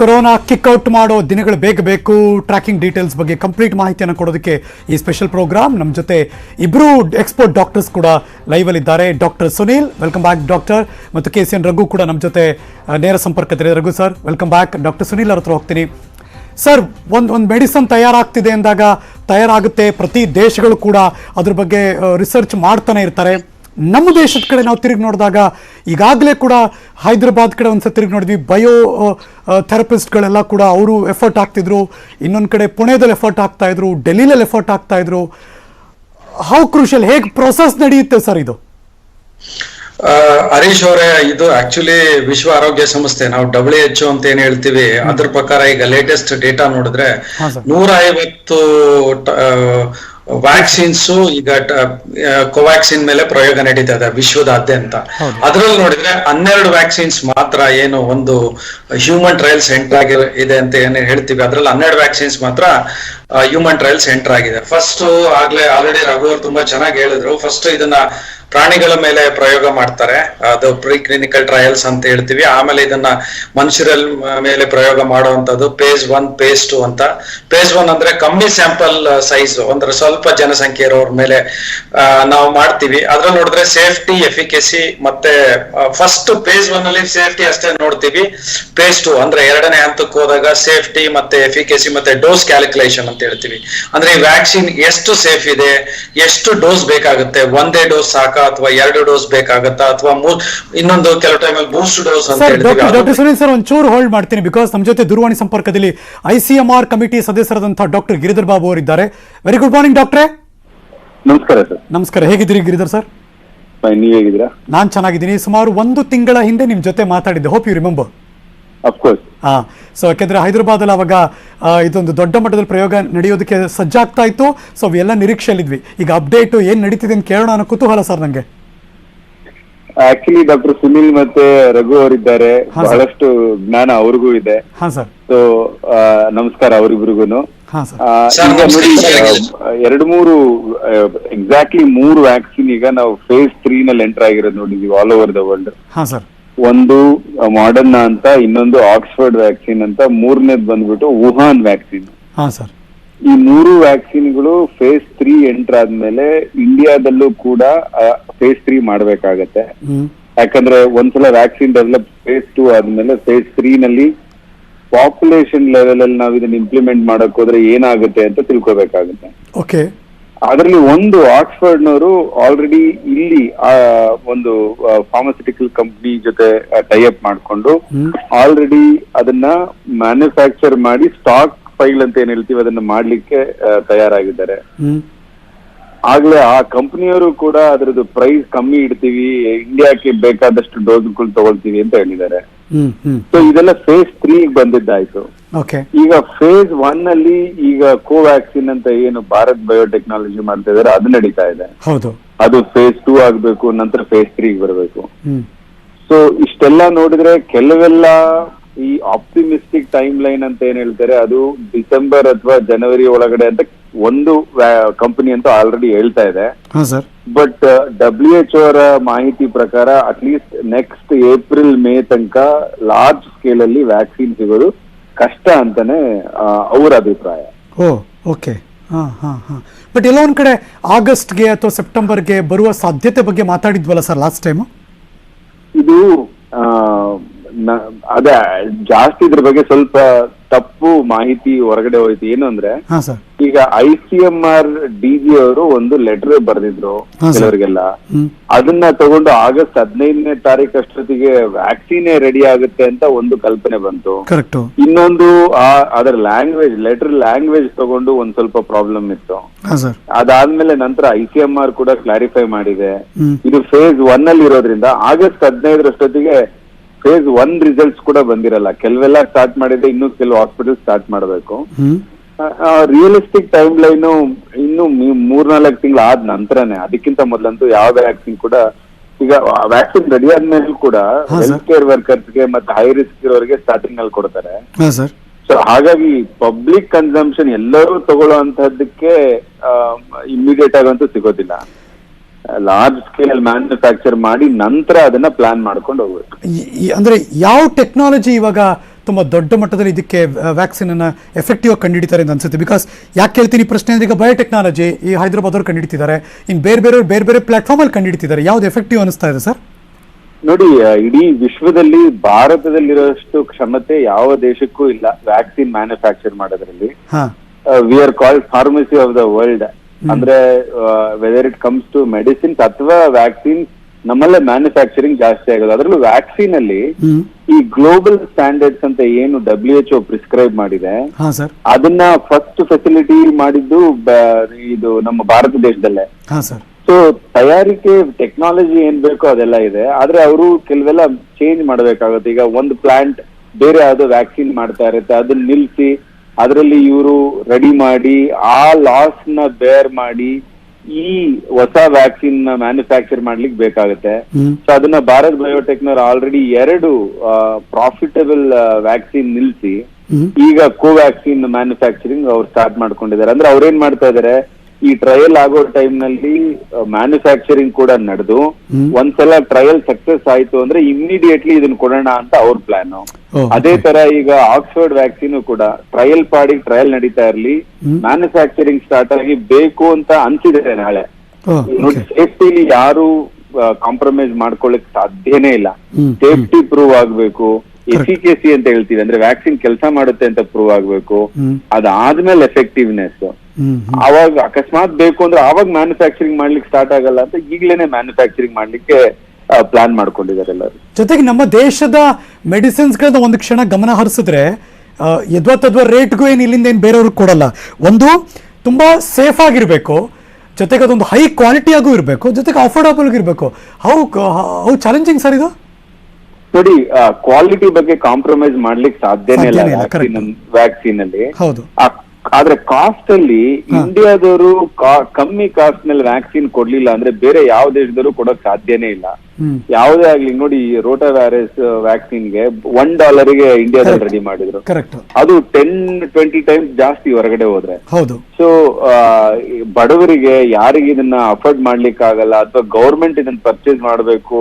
Corona kick out ಮಾಡೋ ದಿನಗಳು ಬೇಗ ಬೇಕು. ಟ್ರ್ಯಾಕಿಂಗ್ ಡೀಟೇಲ್ಸ್ ಬಗ್ಗೆ ಕಂಪ್ಲೀಟ್ ಮಾಹಿತಿಯನ್ನು ಕೊಡೋದಕ್ಕೆ ಈ ಸ್ಪೆಷಲ್ ಪ್ರೋಗ್ರಾಮ್ ನಮ್ಮ ಜೊತೆ ಇಬ್ಬರು ಎಕ್ಸ್ಪರ್ಟ್ ಡಾಕ್ಟರ್ಸ್ ಕೂಡ ಲೈವಲ್ಲಿ ಇದ್ದಾರೆ. Doctor Sunil welcome back doctor ಮತ್ತು ಕೆ ಸಿ ಎನ್ ರಘು ಕೂಡ ನಮ್ಮ ಜೊತೆ ನೇರ ಸಂಪರ್ಕದಲ್ಲಿ Raghu sir welcome back doctor Sunil ಅವ್ರ ಹತ್ರ ಹೋಗ್ತೀನಿ. ಸರ್ ಒಂದು ಒಂದು ಮೆಡಿಸನ್ ತಯಾರಾಗ್ತಿದೆ ಅಂದಾಗ ತಯಾರಾಗುತ್ತೆ. ಪ್ರತಿ ದೇಶಗಳು ಕೂಡ ಅದ್ರ ಬಗ್ಗೆ ರಿಸರ್ಚ್ ಮಾಡ್ತಾನೆ ಇರ್ತಾರೆ. ನಮ್ಮ ದೇಶದ ಕಡೆ ನಾವು ತಿರುಗಿ ನೋಡಿದಾಗ ಈಗಾಗಲೇ ಕೂಡ ಹೈದರಾಬಾದ್ ಕಡೆ ಒಂದ್ಸತಿ ತಿರುಗಿ ನೋಡಿದ್ವಿ. ಬಯೋ ಥೆರಪಿಸ್ಟ್ಗಳೆಲ್ಲ ಕೂಡ ಅವರು ಎಫರ್ಟ್ ಹಾಕ್ತಿದ್ರು. ಇನ್ನೊಂದು ಕಡೆ ಪುಣೆದಲ್ಲಿ ಎಫರ್ಟ್ ಹಾಕ್ತಾ ಇದ್ರು ಡೆಲ್ಲಿನಲ್ಲಿ ಎಫರ್ಟ್ ಹಾಕ್ತಾ ಇದ್ರು. ಹೌ ಕ್ರೂಷಿಯಲ್ ಹೇಗೆ ಪ್ರೊಸೆಸ್ ನಡೆಯುತ್ತೆ ಸರ್ ಇದು? ಹರೀಶ್ ಅವರೇ ಇದು ಆಕ್ಚುಲಿ ವಿಶ್ವ ಆರೋಗ್ಯ ಸಂಸ್ಥೆ ನಾವು ಡಬ್ಲ್ಯೂ ಎಚ್ ಅಂತ ಏನ್ ಹೇಳ್ತೀವಿ ಅದ್ರ ಪ್ರಕಾರ ಈಗ ಲೇಟೆಸ್ಟ್ ಡೇಟಾ ನೋಡಿದ್ರೆ. ನೂರ ಐವತ್ತು ವ್ಯಾಕ್ಸಿನ್ಸ್ ಈಗ ಕೋವ್ಯಾಕ್ಸಿನ್ ಮೇಲೆ ಪ್ರಯೋಗ ನಡೀತಾ ಇದೆ ವಿಶ್ವದಾದ್ಯಂತ. ಅದರಲ್ಲಿ ನೋಡಿದ್ರೆ ಹನ್ನೆರಡು ವ್ಯಾಕ್ಸಿನ್ಸ್ ಮಾತ್ರ ಏನು ಒಂದು ಹ್ಯೂಮನ್ ಟ್ರಯಲ್ ಸೆಂಟರ್ ಆಗಿ ಇದೆ ಅಂತ ಏನು ಹೇಳ್ತೀವಿ ಅದರಲ್ಲಿ ಹನ್ನೆರಡು ವ್ಯಾಕ್ಸಿನ್ಸ್ ಮಾತ್ರ ಹ್ಯೂಮನ್ ಟ್ರಯಲ್ ಸೆಂಟರ್ ಆಗಿದೆ. ಫಸ್ಟ್ ಆಗ್ಲೇ ಆಲ್ರೆಡಿ ರಘು ಅವರು ತುಂಬಾ ಚೆನ್ನಾಗಿ ಹೇಳಿದ್ರು. ಫಸ್ಟ್ ಇದನ್ನ ಪ್ರಾಣಿಗಳ ಮೇಲೆ ಪ್ರಯೋಗ ಮಾಡ್ತಾರೆ. ಅದು ಪ್ರೀ ಕ್ಲಿನಿಕಲ್ ಟ್ರಯಲ್ಸ್ ಅಂತ ಹೇಳ್ತೀವಿ. ಆಮೇಲೆ ಇದನ್ನ ಮನುಷ್ಯರ ಮೇಲೆ ಪ್ರಯೋಗ ಮಾಡುವಂತದ್ದು ಪೇಜ್ ಒನ್ ಪೇಸ್ ಟು ಅಂತ. ಪೇಸ್ ಒನ್ ಅಂದ್ರೆ ಕಮ್ಮಿ ಸ್ಯಾಂಪಲ್ ಸೈಜ್ ಅಂದ್ರೆ ಸ್ವಲ್ಪ ಜನಸಂಖ್ಯೆ ಇರೋರ್ ಮೇಲೆ ನಾವು ಮಾಡ್ತೀವಿ. ಅದ್ರಲ್ಲಿ ನೋಡಿದ್ರೆ ಸೇಫ್ಟಿ ಎಫಿಕೆಸಿ ಮತ್ತೆ ಫಸ್ಟ್ ಪೇಸ್ ಒನ್ ಅಲ್ಲಿ ಸೇಫ್ಟಿ ಅಷ್ಟೇ ನೋಡ್ತೀವಿ. ಪೇಸ್ ಟು ಅಂದ್ರೆ ಎರಡನೇ ಹಂತಕ್ಕೆ ಹೋದಾಗ ಸೇಫ್ಟಿ ಮತ್ತೆ ಎಫಿಕೆಸಿ ಮತ್ತೆ ಡೋಸ್ ಕ್ಯಾಲ್ಕುಲೇಷನ್ ಅಂತ ಹೇಳ್ತೀವಿ. ಅಂದ್ರೆ ಈ ವ್ಯಾಕ್ಸಿನ್ ಎಷ್ಟು ಸೇಫ್ ಇದೆ, ಎಷ್ಟು ಡೋಸ್ ಬೇಕಾಗುತ್ತೆ, ಒಂದೇ ಡೋಸ್ ಸಾಕಾ ಅಥವಾ ಎರಡು ಡೋಸ್ ಬೇಕಾಗತ್ತಾ ಅಥವಾ ಇನ್ನೊಂದು ಕೆಲವು ಟೈಮಲ್ಲಿ ಬೂಸ್ಟ್ ಡೋಸ್ ಅಂತ ಹೇಳ್ತೀವಿ ಡಾಕ್ಟರ್ ಸುನೀಲ್ ಸರ್ ಒಂಚೂರು ಹೋಲ್ಡ್ ಮಾಡ್ತೀನಿ ಬಿಕಾಸ್ ನಮ್ಮ ಜೊತೆ ದೂರವಾಣಿ ಸಂಪರ್ಕದಲ್ಲಿ I C M R committee ಸದಸ್ಯರಾದಂತಹ doctor Giridhar Babu ಅವರಿದ್ದಾರೆ. ವೆರಿ ಗುಡ್ ಮಾರ್ನಿಂಗ್ ಡಾಕ್ಟ್ರೇ. ನಮಸ್ಕಾರ ಸರ್. ನಮಸ್ಕಾರ. ಹೇಗಿದ್ದೀರಿ ಗಿರಿಧರ್ ಸರ್? ನೀವು ನೀವ್ ಹೇಗಿದ್ದೀರಾ? ನಾನು ಚೆನ್ನಾಗಿದ್ದೀನಿ. ಸುಮಾರು ಒಂದು ತಿಂಗಳ ಹಿಂದೆ ನಿಮ್ಮ ಜೊತೆ ಮಾತಾಡಿದ್ದೆ. ಹೋಪ್ ಯು ರಿಮೆಂಬರ್ ಸೊ ಯಾಕೆಂದ್ರೆ ಹೈದರಾಬಾದಲ್ಲಿ ಅವಾಗ ಆ, ಇದೊಂದು ದೊಡ್ಡ ಮಟ್ಟದಲ್ಲಿ ಪ್ರಯೋಗ ನಡೆಯೋದಕ್ಕೆ ಸಜ್ಜಾಗ್ತಾ ಇತ್ತು. ಸೊ ಎಲ್ಲ ನಿರೀಕ್ಷೆಯಲ್ಲಿದ್ವಿ. ಈಗ ಅಪ್ಡೇಟ್ ಏನ್ ನಡೀತಿದೆ ಅಂತ ಕೇಳೋಣ ಅನ್ನೋ ಕುತೂಹಲ ಸರ್ ನಂಗೆ. ಆಕ್ಚುಲಿ ಡಾಕ್ಟರ್ ಸುನಿಲ್ ಮತ್ತೆ ರಘು ಅವರಿದ್ದಾರೆ. ಬಹಳಷ್ಟು ಜ್ಞಾನ ಅವ್ರಿಗೂ ಇದೆ. ಹಾ ಸರ್. ಸೊ ನಮಸ್ಕಾರ ಸರ್. ಎರಡು ಮೂರು ಎಕ್ಸಾಕ್ಟ್ಲಿ ಮೂರು ವ್ಯಾಕ್ಸಿನ್ ಈಗ ನಾವು ಫೇಸ್ ತ್ರೀ ನಲ್ಲಿ ಎಂಟರ್ ಆಗಿರೋದು ನೋಡಿದೀವಿ ಆಲ್ ಓವರ್ ದ ವರ್ಲ್ಡ್ ಹಾ ಸರ್. ಒಂದು ಮಾಡರ್ನ್ ಅಂತ ಇನ್ನೊಂದು ಆಕ್ಸ್ಫರ್ಡ್ ವ್ಯಾಕ್ಸಿನ್ ಅಂತ ಮೂರನೇದು ಬಂದ್ಬಿಟ್ಟು ವುಹಾನ್ ವ್ಯಾಕ್ಸಿನ್ ಹಾ ಸರ್. ಈ ಮೂರು ವ್ಯಾಕ್ಸಿನ್ಗಳು ಫೇಸ್ ತ್ರೀ ಎಂಟರ್ ಆದ್ಮೇಲೆ ಇಂಡಿಯಾದಲ್ಲೂ ಕೂಡ ಫೇಸ್ ತ್ರೀ ಮಾಡ್ಬೇಕಾಗತ್ತೆ. ಯಾಕಂದ್ರೆ ಒಂದ್ಸಲ ವ್ಯಾಕ್ಸಿನ್ ಡೆವಲಪ್ ಫೇಸ್ ಟೂ ಆದ್ಮೇಲೆ ಫೇಸ್ ತ್ರೀ ನಲ್ಲಿ ಪಾಪ್ಯುಲೇಷನ್ ಲೆವೆಲ್ ಅಲ್ಲಿ ನಾವು ಇದನ್ನ ಇಂಪ್ಲಿಮೆಂಟ್ ಮಾಡಕ್ ಹೋದ್ರೆ ಏನಾಗುತ್ತೆ ಅಂತ ತಿಳ್ಕೊಬೇಕಾಗುತ್ತೆ. ಓಕೆ ಅದರಲ್ಲಿ ಒಂದು ಆಕ್ಸ್ಫರ್ಡ್ ನವರು ಆಲ್ರೆಡಿ ಇಲ್ಲಿ ಆ, ಒಂದು ಫಾರ್ಮಸ್ಯೂಟಿಕಲ್ ಕಂಪ್ನಿ ಜೊತೆ ಟೈಅಪ್ ಮಾಡ್ಕೊಂಡು. ಆಲ್ರೆಡಿ ಅದನ್ನ ಮ್ಯಾನುಫ್ಯಾಕ್ಚರ್ ಮಾಡಿ ಸ್ಟಾಕ್ ಫೈಲ್ ಅಂತ ಏನ್ ಹೇಳ್ತೀವಿ ಅದನ್ನ ಮಾಡ್ಲಿಕ್ಕೆ ತಯಾರಾಗಿದ್ದಾರೆ. ಆಗ್ಲೇ ಆ ಕಂಪನಿಯವರು ಕೂಡ ಅದರದ್ದು ಪ್ರೈಸ್ ಕಮ್ಮಿ ಇಡ್ತೀವಿ ಇಂಡಿಯಾಕ್ಕೆ ಬೇಕಾದಷ್ಟು ಡೋಸ್ಗಳು ತಗೊಳ್ತೀವಿ ಅಂತ ಹೇಳಿದ್ದಾರೆ. ಸೊ ಇದೆಲ್ಲ ಫೇಸ್ ತ್ರೀ ಬಂದಿದ್ದಾಯ್ತು. ಈಗ ಫೇಸ್ ಒನ್ ಅಲ್ಲಿ ಈಗ ಕೋವ್ಯಾಕ್ಸಿನ್ ಅಂತ ಏನು ಭಾರತ್ ಬಯೋಟೆಕ್ನಾಲಜಿ ಮಾಡ್ತಾ ಇದಾರೆ ಅದು ನಡೀತಾ ಇದೆ. ಅದು ಫೇಸ್ ಟೂ ಆಗ್ಬೇಕು ನಂತರ ಫೇಸ್ ತ್ರೀ ಬರಬೇಕು. ಸೊ ಇಷ್ಟೆಲ್ಲ ನೋಡಿದ್ರೆ ಕೆಲವೆಲ್ಲ ಈ ಆಪ್ಟಿಮಿಸ್ಟಿಕ್ ಟೈಮ್ ಲೈನ್ ಅಂತ ಏನ್ ಹೇಳ್ತಾರೆ ಅದು ಡಿಸೆಂಬರ್ ಅಥವಾ ಜನವರಿ ಒಳಗಡೆ ಅಂತ ಒಂದು ಕಂಪನಿ ಅಂತ ಆಲ್ರೆಡಿ ಹೇಳ್ತಾ ಇದೆ. ಬಟ್ ಡಬ್ಲ್ಯೂ ಎಚ್ ಅವರ ಮಾಹಿತಿ ಪ್ರಕಾರ ಅಟ್ಲೀಸ್ಟ್ ನೆಕ್ಸ್ಟ್ ಏಪ್ರಿಲ್ ಮೇ ತನಕ ಲಾರ್ಜ್ ಸ್ಕೇಲ್ ಅಲ್ಲಿ ವ್ಯಾಕ್ಸಿನ್ ಸಿಗೋದು ಕಷ್ಟ ಅಂತಾನೆ ಅವರ ಅಭಿಪ್ರಾಯ. ಓ ಓಕೆ ಹಾ ಹಾ ಹಾ. ಬಟ್ ಎಲ್ಲ ಒಂದ್ ಕಡೆ ಆಗಸ್ಟ್ಗೆ ಅಥವಾ ಸೆಪ್ಟೆಂಬರ್ಗೆ ಬರುವ ಸಾಧ್ಯತೆ ಬಗ್ಗೆ ಮಾತಾಡಿದ್ವಲ್ಲ ಸರ್ ಲಾಸ್ಟ್ ಟೈಮ್ ಇದು ಅದೇ ಜಾಸ್ತಿ ಇದ್ರ ಬಗ್ಗೆ ಸ್ವಲ್ಪ ತಪ್ಪು ಮಾಹಿತಿ ಹೊರಗಡೆ ಹೋಯ್ತು. ಏನು ಅಂದ್ರೆ ಹಾ ಸರ್ ಈಗ I C M R D G ಅವರು ಒಂದು ಲೆಟರ್ ಬರೆದಿದ್ರು. ಕೆಲವರಿಗೆಲ್ಲ. ಅದನ್ನ ತಗೊಂಡು ಆಗಸ್ಟ್ ಹದಿನೈದನೇ ತಾರೀಕು ಅಷ್ಟೊತ್ತಿಗೆ ವ್ಯಾಕ್ಸಿನೇ ರೆಡಿ ಆಗುತ್ತೆ ಅಂತ ಒಂದು ಕಲ್ಪನೆ ಬಂತು. ಇನ್ನೊಂದು ಆ ಅದರ ಲ್ಯಾಂಗ್ವೇಜ್ ಲೆಟರ್ ಲ್ಯಾಂಗ್ವೇಜ್ ತಗೊಂಡು ಒಂದ್ ಸ್ವಲ್ಪ ಪ್ರಾಬ್ಲಮ್ ಇತ್ತು. ಅದಾದ್ಮೇಲೆ ನಂತರ ಐ ಸಿ ಎಂ ಆರ್ ಕೂಡ ಕ್ಲಾರಿಫೈ ಮಾಡಿದೆ. ಇದು ಫೇಸ್ ಒನ್ ಅಲ್ಲಿ ಇರೋದ್ರಿಂದ ಆಗಸ್ಟ್ ಹದಿನೈದರಷ್ಟೊತ್ತಿಗೆ ಫೇಸ್ ಒನ್ ರಿಸಲ್ಟ್ಸ್ ಕೂಡ ಬಂದಿರಲ್ಲ. ಕೆಲವೆಲ್ಲ ಸ್ಟಾರ್ಟ್ ಮಾಡಿದ್ರೆ ಇನ್ನು ಕೆಲವು ಹಾಸ್ಪಿಟಲ್ ಸ್ಟಾರ್ಟ್ ಮಾಡಬೇಕು. ರಿಯಲಿಸ್ಟಿಕ್ ಟೈಮ್ ಲೈನ್ ಇನ್ನು ಮೂರ್ನಾಲ್ಕು ತಿಂಗಳು ಆದ ನಂತರನೇ. ಅದಕ್ಕಿಂತ ಮೊದಲಂತೂ ಯಾವ ವ್ಯಾಕ್ಸಿನ್ ಕೂಡ ಈಗ ವ್ಯಾಕ್ಸಿನ್ ರೆಡಿ ಆದ್ಮೇಲೆ ಕೂಡ ಹೆಲ್ತ್ ಕೇರ್ ವರ್ಕರ್ಸ್ಗೆ ಮತ್ತೆ ಹೈ ರಿಸ್ಕ್ ಇರೋರಿಗೆ ಸ್ಟಾರ್ಟಿಂಗ್ ಅಲ್ಲಿ ಕೊಡ್ತಾರೆ. ಸೊ ಹಾಗಾಗಿ ಪಬ್ಲಿಕ್ ಕನ್ಸಂಪ್ಷನ್ ಎಲ್ಲರೂ ತಗೊಳ್ಳುವಂತಹದ್ದಕ್ಕೆ ಇಮಿಡಿಯೇಟ್ ಆಗಂತೂ ಸಿಗೋದಿಲ್ಲ. ಲಾರ್ಜ್ ಸ್ಕೇಲ್ ಮ್ಯಾನುಫ್ಯಾಕ್ಚರ್ ಮಾಡಿ ನಂತರ ಅದನ್ನ ಪ್ಲಾನ್ ಮಾಡ್ಕೊಂಡು ಹೋಗ್ಬೇಕು. ಅಂದ್ರೆ ಯಾವ ಟೆಕ್ನಾಲಜಿ ಇವಾಗ ತುಂಬ ದೊಡ್ಡ ಮಟ್ಟದಲ್ಲಿ ಇದಕ್ಕೆ ವ್ಯಾಕ್ಸಿನ್ ಅನ್ನ ಎಫೆಕ್ಟಿವ್ ಆಗಿ ಕಂಡುಹಿಡಿತಾರೆ ಅಂತ ಅನ್ಸುತ್ತೆ? ಬಿಕಾಸ್ ಯಾಕೆ ಹೇಳ್ತೀನಿ ಈ ಪ್ರಶ್ನೆ ಅಂದ್ರೆ ಈಗ ಬಯೋಟೆಕ್ನಾಲಜಿ ಈ ಹೈದರಾಬಾದ್ ಅವರು ಕಂಡುಹಿಡಿತಿದ್ದಾರೆ ಇನ್ ಬೇರೆ ಬೇರೆ ಬೇರೆ ಬೇರೆ ಪ್ಲಾಟ್ಫಾರ್ಮ್ ಅಲ್ಲಿ ಕಂಡುಹಿಡಿತಿದ್ದಾರೆ ಯಾವ್ದು ಎಫೆಕ್ಟಿವ್ ಅನಿಸ್ತಾ ಇದೆ ಸರ್? ನೋಡಿ ಇಡೀ ವಿಶ್ವದಲ್ಲಿ ಭಾರತದಲ್ಲಿರೋಷ್ಟು ಕ್ಷಮತೆ ಯಾವ ದೇಶಕ್ಕೂ ಇಲ್ಲ ವ್ಯಾಕ್ಸಿನ್ ಮ್ಯಾನುಫ್ಯಾಕ್ಚರ್ ಮಾಡೋದ್ರಲ್ಲಿ. We are called pharmacy of the world ಅಂದ್ರೆ whether it comes to medicines ಅಥವಾ ವ್ಯಾಕ್ಸಿನ್ ನಮ್ಮಲ್ಲೇ ಮ್ಯಾನುಫ್ಯಾಕ್ಚರಿಂಗ್ ಜಾಸ್ತಿ ಆಗೋದು. ಅದರಲ್ಲೂ ವ್ಯಾಕ್ಸಿನ್ ಅಲ್ಲಿ ಈ ಗ್ಲೋಬಲ್ ಸ್ಟ್ಯಾಂಡರ್ಡ್ಸ್ ಅಂತ ಏನು ಡಬ್ಲ್ಯೂ ಎಚ್ ಪ್ರಿಸ್ಕ್ರೈಬ್ ಮಾಡಿದೆ ಅದನ್ನ ಫಸ್ಟ್ ಫೆಸಿಲಿಟಿ ಮಾಡಿದ್ದು ಇದು ನಮ್ಮ ಭಾರತ ದೇಶದಲ್ಲೇ. ಸೊ ತಯಾರಿಕೆ ಟೆಕ್ನಾಲಜಿ ಏನ್ ಬೇಕೋ ಅದೆಲ್ಲ ಇದೆ. ಆದ್ರೆ ಅವರು ಕೆಲವೆಲ್ಲ ಚೇಂಜ್ ಮಾಡಬೇಕಾಗುತ್ತೆ. ಈಗ ಒಂದು ಪ್ಲಾಂಟ್ ಬೇರೆ ಯಾವ್ದೋ ವ್ಯಾಕ್ಸಿನ್ ಮಾಡ್ತಾ ಇರುತ್ತೆ ಅದನ್ನ ನಿಲ್ಸಿ ಅದರಲ್ಲಿ ಇವರು ರೆಡಿ ಮಾಡಿ ಆ ಲಾಸ್ನ ಬೇರ್ ಮಾಡಿ ಈ ಹೊಸ ವ್ಯಾಕ್ಸಿನ್ನ ಮ್ಯಾನುಫ್ಯಾಕ್ಚರ್ ಮಾಡ್ಲಿಕ್ಕೆ ಬೇಕಾಗುತ್ತೆ. ಸೊ ಅದನ್ನ ಭಾರತ್ ಬಯೋಟೆಕ್ನವ್ರು ಆಲ್ರೆಡಿ ಎರಡು ಪ್ರಾಫಿಟಬಲ್ ವ್ಯಾಕ್ಸಿನ್ ನಿಲ್ಸಿ ಈಗ ಕೋವ್ಯಾಕ್ಸಿನ್ ಮ್ಯಾನುಫ್ಯಾಕ್ಚರಿಂಗ್ ಅವ್ರು ಸ್ಟಾರ್ಟ್ ಮಾಡ್ಕೊಂಡಿದ್ದಾರೆ. ಅಂದ್ರೆ ಅವ್ರೇನ್ ಮಾಡ್ತಾ ಇದಾರೆ? ಈ ಟ್ರಯಲ್ ಆಗೋ ಟೈಮ್ನಲ್ಲಿ ಮ್ಯಾನುಫ್ಯಾಕ್ಚರಿಂಗ್ ಕೂಡ ನಡೆದು. ಒಂದ್ಸಲ ಟ್ರಯಲ್ ಸಕ್ಸಸ್ ಆಯ್ತು ಅಂದ್ರೆ ಇಮಿಡಿಯೇಟ್ಲಿ ಇದನ್ನ ಕೊಡೋಣ ಅಂತ ಅವ್ರ ಪ್ಲಾನ್ ಅದೇ ತರ ಈಗ ಆಕ್ಸ್ಫರ್ಡ್ ವ್ಯಾಕ್ಸಿನ್ ಕೂಡ ಟ್ರಯಲ್ ಪಾಡಿಗೆ ಟ್ರಯಲ್ ನಡೀತಾ ಇರ್ಲಿ ಮ್ಯಾನುಫ್ಯಾಕ್ಚರಿಂಗ್ ಸ್ಟಾರ್ಟ್ ಆಗಿ ಬೇಕು ಅಂತ ಅನ್ಸಿದೆ ನಾಳೆ. ನೋಡಿ ಸೇಫ್ಟಿಲಿ ಯಾರು ಕಾಂಪ್ರಮೈಸ್ ಮಾಡ್ಕೊಳ್ಳಕ್ ಸಾಧ್ಯನೇ ಇಲ್ಲ. ಸೇಫ್ಟಿ ಪ್ರೂವ್ ಆಗ್ಬೇಕು. ಎಫಿಕೇಸಿ ಅಂತ ಹೇಳ್ತೀವಿ ಅಂದ್ರೆ ವ್ಯಾಕ್ಸಿನ್ ಕೆಲಸ ಮಾಡುತ್ತೆ ಅಂತ ಪ್ರೂವ್ ಆಗ್ಬೇಕು. ಅದಾದ್ಮೇಲೆ ಎಫೆಕ್ಟಿವ್ನೆಸ್ ಅವಾಗ ಅಕಸ್ಮಾತ್ ಬೇಕು ಅಂದ್ರೆ ಅವಾಗ ಮ್ಯಾನುಫ್ಯಾಕ್ಚರಿಂಗ್ ಮಾಡ್ಲಿಕ್ಕೆ ಸ್ಟಾರ್ಟ್ ಆಗಲ್ಲ ಅಂತ ಈಗ್ಲೇನೆ ಮ್ಯಾನುಫ್ಯಾಕ್ಚರಿಂಗ್ ಮಾಡ್ಲಿಕ್ಕೆ ಪ್ಲಾನ್ ಮಾಡ್ಕೊಂಡಿದ್ದಾರೆ ಎಲ್ಲರೂ. ಜೊತೆಗೆ ನಮ್ಮ ದೇಶದ ಮೆಡಿಸಿನ್ಸ್ಗಳನ್ನ ಒಂದು ಕ್ಷಣ ಗಮನ ಹರಿಸಿದ್ರೆ ಯದ್ವಾ ತದ್ವಾ ರೇಟ್ಗೂ ಏನು ಇಲ್ಲಿಂದ ಏನು ಬೇರೆಯವ್ರಿಗೆ ಕೊಡಲ್ಲ. ಒಂದು ತುಂಬಾ ಸೇಫ್ ಆಗಿರಬೇಕು. ಜೊತೆಗೆ ಅದೊಂದು ಹೈ ಕ್ವಾಲಿಟಿ ಆಗು ಇರಬೇಕು. ಜೊತೆಗೆ ಅಫೋರ್ಡಬಲ್ ಇರಬೇಕು ಹೌ ಹೌ ಚಾಲೆಂಜಿಂಗ್ ಸರ್ ಇದು? ನೋಡಿ ಕ್ವಾಲಿಟಿ ಬಗ್ಗೆ ಕಾಂಪ್ರಮೈಸ್ ಮಾಡ್ಲಿಕ್ಕೆ ಸಾಧ್ಯನೇ ಇಲ್ಲ ವ್ಯಾಕ್ಸಿನ್ ಅಲ್ಲಿ. ಹೌದು. ಆದ್ರೆ ಕಾಸ್ಟ್ ಅಲ್ಲಿ ಇಂಡಿಯಾದವರು ಕಮ್ಮಿ ಕಾಸ್ಟ್ನಲ್ಲಿ ವ್ಯಾಕ್ಸಿನ್ ಕೊಡ್ಲಿಲ್ಲ ಅಂದ್ರೆ ಬೇರೆ ಯಾವ ದೇಶದವರು ಕೊಡಕ್ ಸಾಧ್ಯನೇ ಇಲ್ಲ. ಯಾವುದೇ ಆಗ್ಲಿ ನೋಡಿ ರೋಟಾ ವ್ಯಾರಸ್ ವ್ಯಾಕ್ಸಿನ್ಗೆ ಒನ್ ಡಾಲರ್ಗೆ ಇಂಡಿಯಾದಲ್ಲಿ ರೆಡಿ ಮಾಡಿದ್ರು. ಅದು ಟೆನ್ ಟ್ವೆಂಟಿ ಟೈಮ್ಸ್ ಜಾಸ್ತಿ ಹೊರಗಡೆ ಹೋದ್ರೆ. ಹೌದು. ಸೊ ಬಡವರಿಗೆ ಯಾರಿಗೆ ಇದನ್ನ ಅಫೋರ್ಡ್ ಮಾಡ್ಲಿಕ್ಕೆ ಆಗಲ್ಲ ಅಥವಾ ಗೌರ್ಮೆಂಟ್ ಇದನ್ನ ಪರ್ಚೇಸ್ ಮಾಡಬೇಕು.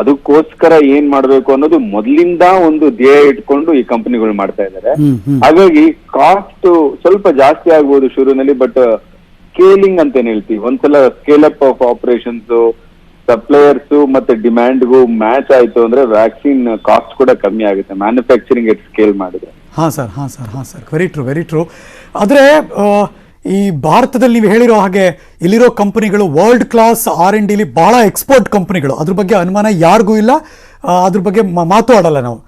ಅದಕ್ಕೋಸ್ಕರ ಏನ್ ಮಾಡ್ಬೇಕು ಅನ್ನೋದು ಮೊದ್ಲಿಂದ ಒಂದು ಧ್ಯೇಯ ಇಟ್ಕೊಂಡು ಈ ಕಂಪನಿಗಳು ಮಾಡ್ತಾ ಇದ್ದಾರೆ. ಹಾಗಾಗಿ ಕಾಸ್ಟ್ ಸ್ವಲ್ಪ ಜಾಸ್ತಿ ಆಗ್ಬೋದು ಶುರುವಿನಲ್ಲಿ ಬಟ್ ಸ್ಕೇಲಿಂಗ್ ಅಂತ ಏನ್ ಹೇಳ್ತೀವಿ. ಒಂದ್ಸಲ scale up of operations suppliers ಮತ್ತೆ ಡಿಮ್ಯಾಂಡ್ಗೂ ಮ್ಯಾಚ್ ಆಯ್ತು ಅಂದ್ರೆ ವ್ಯಾಕ್ಸಿನ್ ಕಾಸ್ಟ್ ಕೂಡ ಕಮ್ಮಿ ಆಗುತ್ತೆ. ಮ್ಯಾನುಫ್ಯಾಕ್ಚರಿಂಗ್ ಎಟ್ ಸ್ಕೇಲ್ ಮಾಡಿದ್ರೆ. ಹಾ ಸರ್ ಹಾ ಸರ್ ಹಾ sir. Very true very true ಆದರೆ ಈ ಭಾರತದಲ್ಲಿ ನೀವು ಹೇಳಿರೋ ಹಾಗೆ ಇಲ್ಲಿರೋ ಕಂಪನಿಗಳು ವರ್ಲ್ಡ್ ಕ್ಲಾಸ್ ಆರ್ ಎನ್ ಡಿಲಿ ಭಾಳ ಎಕ್ಸ್ಪೋರ್ಟ್ ಕಂಪನಿಗಳು. ಅದ್ರ ಬಗ್ಗೆ ಅನುಮಾನ ಯಾರಿಗೂ ಇಲ್ಲ. ಅದ್ರ ಬಗ್ಗೆ ಮಾತು ಆಡಲ್ಲ ನಾವು.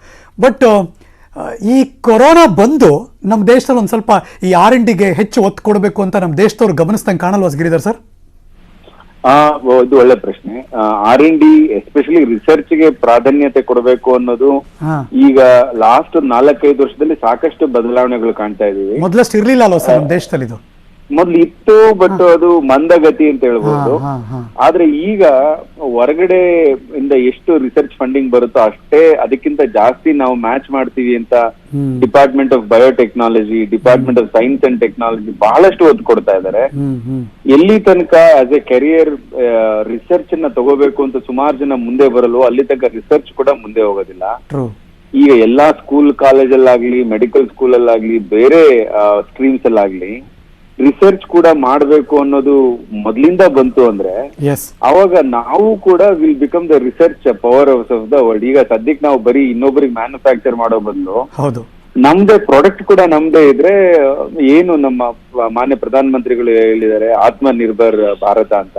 ಬಟ್ ಈ ಕೊರೋನಾ ಬಂದು ನಮ್ಮ ದೇಶದಲ್ಲಿ ಒಂದು ಸ್ವಲ್ಪ ಈ ಆರ್ ಎನ್ ಡಿಗೆ ಹೆಚ್ಚು ಒತ್ತು ಕೊಡಬೇಕು ಅಂತ ನಮ್ಮ ದೇಶದವ್ರು ಗಮನಿಸ್ದಂಗೆ ಕಾಣಲ್ವಾ ಗಿರಿಧರ್ ಸರ್? ಇದು ಒಳ್ಳೆ ಪ್ರಶ್ನೆ. ಆರ್ ಎನ್ ಡಿ ಎಸ್ಪೆಷಲಿ ರಿಸರ್ಚ್ಗೆ ಪ್ರಾಧಾನ್ಯತೆ ಕೊಡಬೇಕು ಅನ್ನೋದು ಈಗ ಲಾಸ್ಟ್ ನಾಲ್ಕೈದು ವರ್ಷದಲ್ಲಿ ಸಾಕಷ್ಟು ಬದಲಾವಣೆಗಳು ಕಾಣ್ತಾ ಇದೀವಿ ಮೊದಲಷ್ಟು ಇರ್ಲಿಲ್ಲ ಅಲ್ವಾ ಸರ್ ನಮ್ಮ ದೇಶದಲ್ಲಿ ಇದು ಮೊದ್ಲು ಇತ್ತು ಬಟ್ ಅದು ಮಂದಗತಿ ಅಂತ ಹೇಳ್ಬೋದು. ಆದ್ರೆ ಈಗ ಹೊರಗಡೆ ಇಂದ ಎಷ್ಟು ರಿಸರ್ಚ್ ಫಂಡಿಂಗ್ ಬರುತ್ತೋ ಅಷ್ಟೇ ಅದಕ್ಕಿಂತ ಜಾಸ್ತಿ ನಾವು ಮ್ಯಾಚ್ ಮಾಡ್ತೀವಿ ಅಂತ department of biotechnology department of science and technology ಬಹಳಷ್ಟು ಒತ್ತು ಕೊಡ್ತಾ ಇದ್ದಾರೆ. ಹ್ಞೂ ಎಲ್ಲಿ ತನಕ ಆಸ್ ಎ ಕೆರಿಯರ್ ರಿಸರ್ಚ್ ಅನ್ನ ತಗೋಬೇಕು ಅಂತ ಸುಮಾರು ಜನ ಮುಂದೆ ಬರಲು ಅಲ್ಲಿ ತನಕ ರಿಸರ್ಚ್ ಕೂಡ ಮುಂದೆ ಹೋಗೋದಿಲ್ಲ. ಈಗ ಎಲ್ಲಾ ಸ್ಕೂಲ್ ಕಾಲೇಜಲ್ಲಾಗ್ಲಿ ಮೆಡಿಕಲ್ ಸ್ಕೂಲ್ ಅಲ್ಲಾಗ್ಲಿ ಬೇರೆ ಸ್ಟ್ರೀಮ್ಸ್ ಅಲ್ಲಾಗ್ಲಿ ರಿಸರ್ಚ್ ಕೂಡ ಮಾಡಬೇಕು ಅನ್ನೋದು ಮೊದಲಿಂದ ಬಂತು ಅಂದ್ರೆ ಅವಾಗ ನಾವು ಕೂಡ will become the research powerhouse of the world ಈಗ ಸದ್ಯಕ್ಕೆ ನಾವು ಬರೀ ಇನ್ನೊಬ್ಬರಿಗೆ ಮ್ಯಾನುಫ್ಯಾಕ್ಚರ್ ಮಾಡೋ ಬದಲು ಹೌದು. ನಮ್ದೇ ಪ್ರಾಡಕ್ಟ್ ಕೂಡ ನಮ್ದೇ ಇದ್ರೆ ಏನು ನಮ್ಮ ಮಾನ್ಯ ಪ್ರಧಾನ ಮಂತ್ರಿಗಳು ಹೇಳಿದ್ದಾರೆ ಆತ್ಮ ನಿರ್ಭರ್ ಭಾರತ ಅಂತ.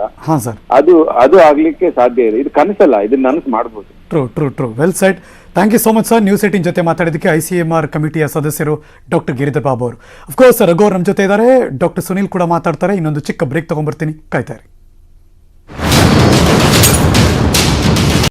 ಅದು ಅದು ಆಗ್ಲಿಕ್ಕೆ ಸಾಧ್ಯ ಇದೆ. ಇದು ಕನಸಲ್ಲ ಇದನ್ನ ನನಸು ಮಾಡ್ಬೋದು. True true true well said thank you so much sir news eighteen ಜೊತೆ ಮಾತಾಡೋದಕ್ಕೆ ಐ ಸಿ ಎಂ ಆರ್ ಕಮಿಟಿಯ ಸದಸ್ಯರು ಡಾಕ್ಟರ್ ಗಿರಿಧರ್ ಬಾಬು ಅವರು. ಅಫ್ಕೋರ್ಸ್ ರಘು ನಮ್ಮ ಜೊತೆ ಇದ್ದಾರೆ. ಡಾಕ್ಟರ್ ಸುನೀಲ್ ಕೂಡ ಮಾತಾಡ್ತಾರೆ. ಇನ್ನೊಂದು ಚಿಕ್ಕ ಬ್ರೇಕ್ ತೊಗೊಂಡ್ಬರ್ತೀನಿ. ಕಾಯ್ತಾರೆ